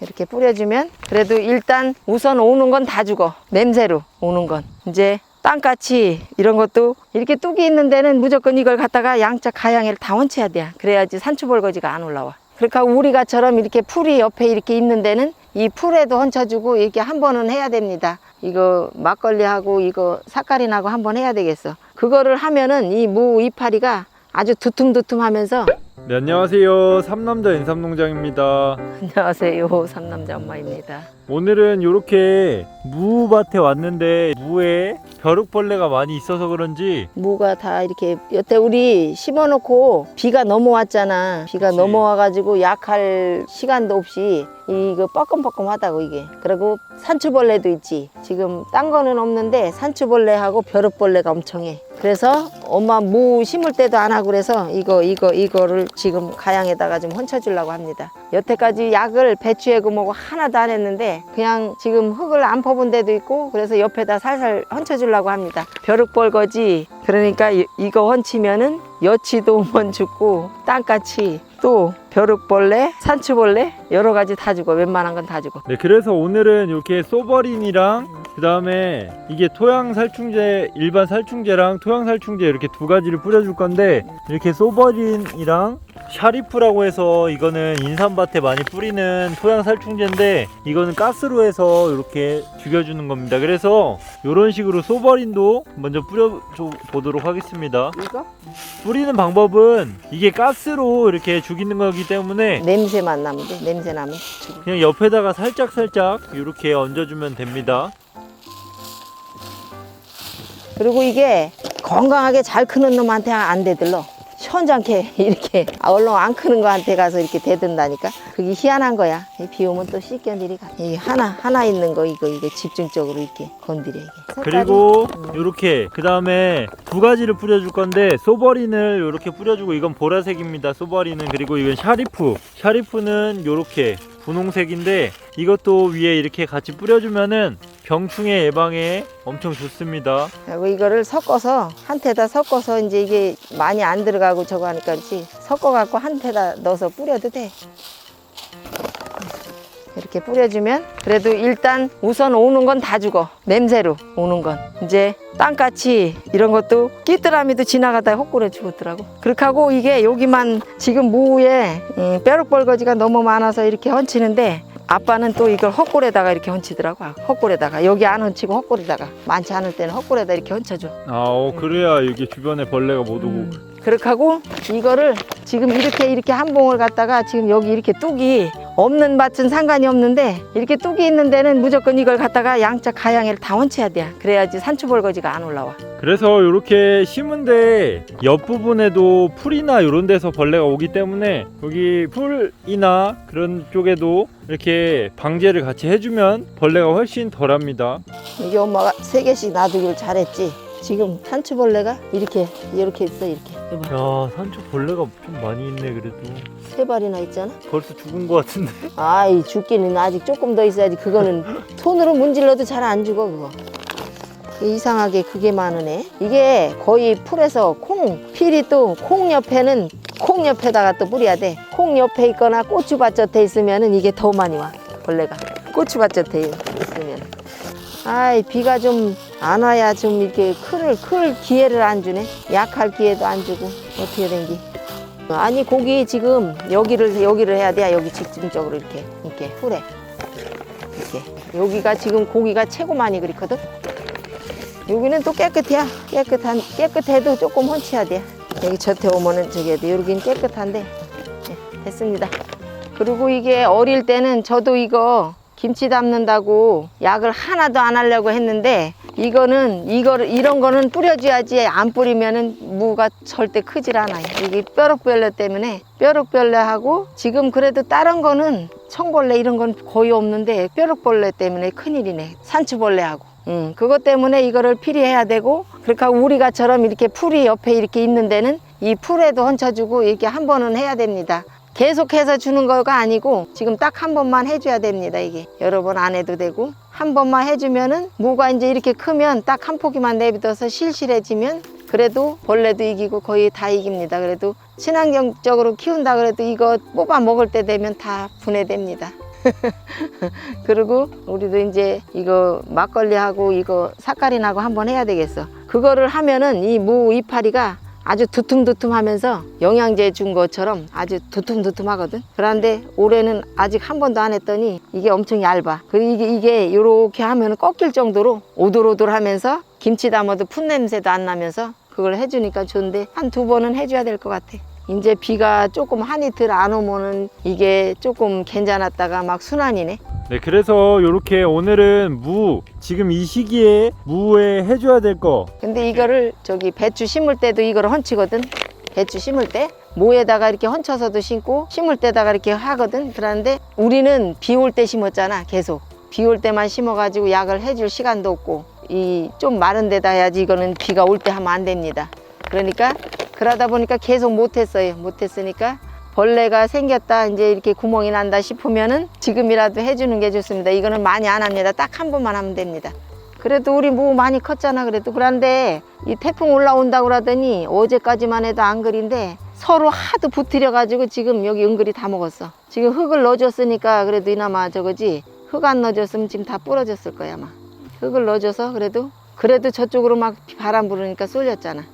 이렇게 뿌려주면 그래도 일단 우선 오는 건 다 죽어. 냄새로 오는 건. 이제 땅까치 이런 것도 이렇게 뚝이 있는 데는 무조건 이걸 갖다가 양자 가양해를 다 얹혀야 돼 그래야지 산초벌거지가 안 올라와. 그러니까 우리가처럼 이렇게 풀이 옆에 이렇게 있는 데는 이 풀에도 얹혀주고 이렇게 한 번은 해야 됩니다. 이거 막걸리하고 이거 사카린하고 한 번 해야 되겠어. 그거를 하면은 이 무 이파리가 아주 두툼두툼하면서 네, 안녕하세요. 삼남자 인삼농장입니다. 안녕하세요 삼남자 엄마입니다 오늘은 이렇게 무밭에 왔는데 무에 벼룩벌레가 많이 있어서 그런지 무가 다 이렇게 여태 우리 심어놓고 비가 넘어왔잖아. 비가 그치. 넘어와가지고 약할 시간도 없이 이거 뻐끔뻐끔하다고 이게. 그리고 산초벌레도 있지. 지금 딴 거는 없는데 산초벌레하고 벼룩벌레가 엄청해. 그래서 엄마 무 심을 때도 안 하고 그래서 이거 이거 이거를 지금 가양에다가 좀 얹혀 주려고 합니다. 여태까지 약을 배추에고 뭐고 하나도 안 했는데 그냥 지금 흙을 안 퍼본 데도 있고 그래서 옆에다 살살 얹혀 주려고 합니다. 벼룩벌거지 그러니까 이, 이거 얹히면은 여치도 한번 죽고 땅까치 또 벼룩벌레, 산초벌레 여러 가지 다 죽어 웬만한 건 다 죽어. 네, 그래서 오늘은 이렇게 소버린이랑 그 다음에 이게 토양 살충제 일반 살충제랑 토양 살충제 이렇게 두 가지를 뿌려줄 건데 이렇게 소버린이랑 샤리프라고 해서 이거는 인삼밭에 많이 뿌리는 토양 살충제인데 이거는 가스로 해서 이렇게 죽여주는 겁니다. 그래서 이런 식으로 소버린도 먼저 뿌려 보도록 하겠습니다. 이거 뿌리는 방법은 이게 가스로 이렇게 죽이는 거기 때문에 냄새만 나면 돼. 냄새 나면 죽어. 그냥 옆에다가 살짝 살짝 이렇게 얹어주면 됩니다. 그리고 이게 건강하게 잘 크는 놈한테 안 대들러. 시원찮게 이렇게 아, 얼른 안 크는 거한테 가서 이렇게 대든다니까 그게 희한한 거야 이비 오면 또 씻겨 내리가 이 하나 하나 있는 거 이거 이거 집중적으로 이렇게 건드려 이게 그리고 이렇게 그 다음에 두 가지를 뿌려줄 건데 소버린을 이렇게 뿌려주고 이건 보라색입니다. 소버린은 그리고 이건 샤리프. 샤리프는 이렇게 분홍색인데 이것도 위에 이렇게 같이 뿌려주면은 병충해 예방에 엄청 좋습니다. 그리고 이거를 섞어서 한 테다 섞어서 이제 이게 많이 안 들어가고 저거 하니까 그렇지 섞어 갖고 한 테다 넣어서 뿌려도 돼. 이렇게 뿌려주면 그래도 일단 우선 오는 건 다 죽어. 냄새로 오는 건. 이제 땅까치 이런 것도 끼뜨라미도 지나가다 헛골에 죽었더라고. 그렇게 하고 이게 여기만 지금 무에 음, 벼룩벌거지가 너무 많아서 이렇게 얹히는데 아빠는 또 이걸 헛골에다가 이렇게 얹히더라고. 헛골에다가. 여기 안 얹히고 헛골에다가. 많지 않을 때는 헛골에다 이렇게 얹혀줘. 아, 어, 그래야 이게 주변에 벌레가 못 오고. 그렇게 하고 이거를 지금 이렇게 이렇게 한 봉을 갖다가 지금 여기 이렇게 뚝이 없는 밭은 상관이 없는데 이렇게 뚝이 있는 데는 무조건 이걸 갖다가 양자 가양해를 다 얹혀야 돼 그래야지 산초벌거지가 안 올라와. 그래서 이렇게 심은데 옆부분에도 풀이나 이런 데서 벌레가 오기 때문에 여기 풀이나 그런 쪽에도 이렇게 방제를 같이 해주면 벌레가 훨씬 덜합니다. 이게 엄마가 세 개씩 놔두길 잘했지. 지금 산초벌레가 이렇게 이렇게 있어 이렇게 이봐. 야 산초 벌레가 좀 많이 있네 그래도. 세 발이나 있잖아? 벌써 죽은 것 같은데? 아이 죽기는 아직 조금 더 있어야지. 그거는 손으로 문질러도 잘 안 죽어 그거. 이상하게 그게 많으네. 이게 거의 풀에서 콩 필이 또 콩 옆에는 콩 옆에다가 또 뿌려야 돼 콩 옆에 있거나 고추밭 에 있으면은 이게 더 많이 와 벌레가. 고추밭 에 있으면 아이 비가 좀 안 와야 좀 이렇게 클, 클 기회를 안 주네. 약할 기회도 안 주고 어떻게 된기 아니 고기 지금 여기를 여기를 해야 돼 여기 집중적으로 이렇게 이렇게 풀에 이렇게. 여기가 지금 고기가 최고 많이 그렇거든? 여기는 또 깨끗해야. 깨끗한 깨끗해도 조금 얹혀야 돼 여기 젖에 오면은 저기 해야 돼 여기는 깨끗한데. 네, 됐습니다. 그리고 이게 어릴 때는 저도 이거 김치 담는다고 약을 하나도 안 하려고 했는데 이거는 이거를 이런 거는 뿌려줘야지 안 뿌리면은 무가 절대 크질 않아요. 이게 뼈룩벌레 때문에 뼈룩벌레하고 지금 그래도 다른 거는 청벌레 이런 건 거의 없는데 뼈룩벌레 때문에 큰일이네. 산초벌레하고. 음, 그것 때문에 이거를 필요해야 되고 그러니까 우리가처럼 이렇게 풀이 옆에 이렇게 있는 데는 이 풀에도 얹혀주고 이렇게 한 번은 해야 됩니다. 계속해서 주는 거가 아니고 지금 딱 한 번만 해줘야 됩니다 이게. 여러 번 안 해도 되고. 한 번만 해주면은 무가 이제 이렇게 크면 딱 한 포기만 내비둬서 실실해지면 그래도 벌레도 이기고 거의 다 이깁니다. 그래도 친환경적으로 키운다 그래도 이거 뽑아 먹을 때 되면 다 분해됩니다. 그리고 우리도 이제 이거 막걸리하고 이거 사카린하고 한번 해야 되겠어. 그거를 하면은 이 무 이파리가 아주 두툼두툼하면서 영양제 준 것처럼 아주 두툼두툼하거든. 그런데 올해는 아직 한 번도 안 했더니 이게 엄청 얇아. 그리고 이게 이게 이렇게 하면 꺾일 정도로 오돌오돌하면서 김치 담아도 풋 냄새도 안 나면서 그걸 해주니까 좋은데 한 두 번은 해줘야 될 것 같아. 이제 비가 조금 한 이틀 안 오면은 이게 조금 괜찮았다가 막 순환이네. 네, 그래서 이렇게 오늘은 무 지금 이 시기에 무에 해줘야 될 거. 근데 이거를 저기 배추 심을 때도 이거를 헌치거든. 배추 심을 때 모에다가 이렇게 헌쳐서도 심고 심을 때다가 이렇게 하거든. 그런데 우리는 비 올 때 심었잖아. 계속 비 올 때만 심어가지고 약을 해줄 시간도 없고 이 좀 마른 데다 해야지 이거는 비가 올 때 하면 안 됩니다. 그러니까 그러다 보니까 계속 못했어요. 못했으니까 벌레가 생겼다 이제 이렇게 구멍이 난다 싶으면은 지금이라도 해주는 게 좋습니다. 이거는 많이 안 합니다. 딱 한 번만 하면 됩니다. 그래도 우리 무 많이 컸잖아 그래도 그런데 이 태풍 올라온다고 그러더니 어제까지만 해도 안 그린데 서로 하도 붙으려 가지고 지금 여기 은근히 다 먹었어 지금 흙을 넣어줬으니까 그래도 이나마 저거지 흙 안 넣어줬으면 지금 다 부러졌을 거야 아마 흙을 넣어줘서 그래도 그래도 저쪽으로 막 바람 부르니까 쏠렸잖아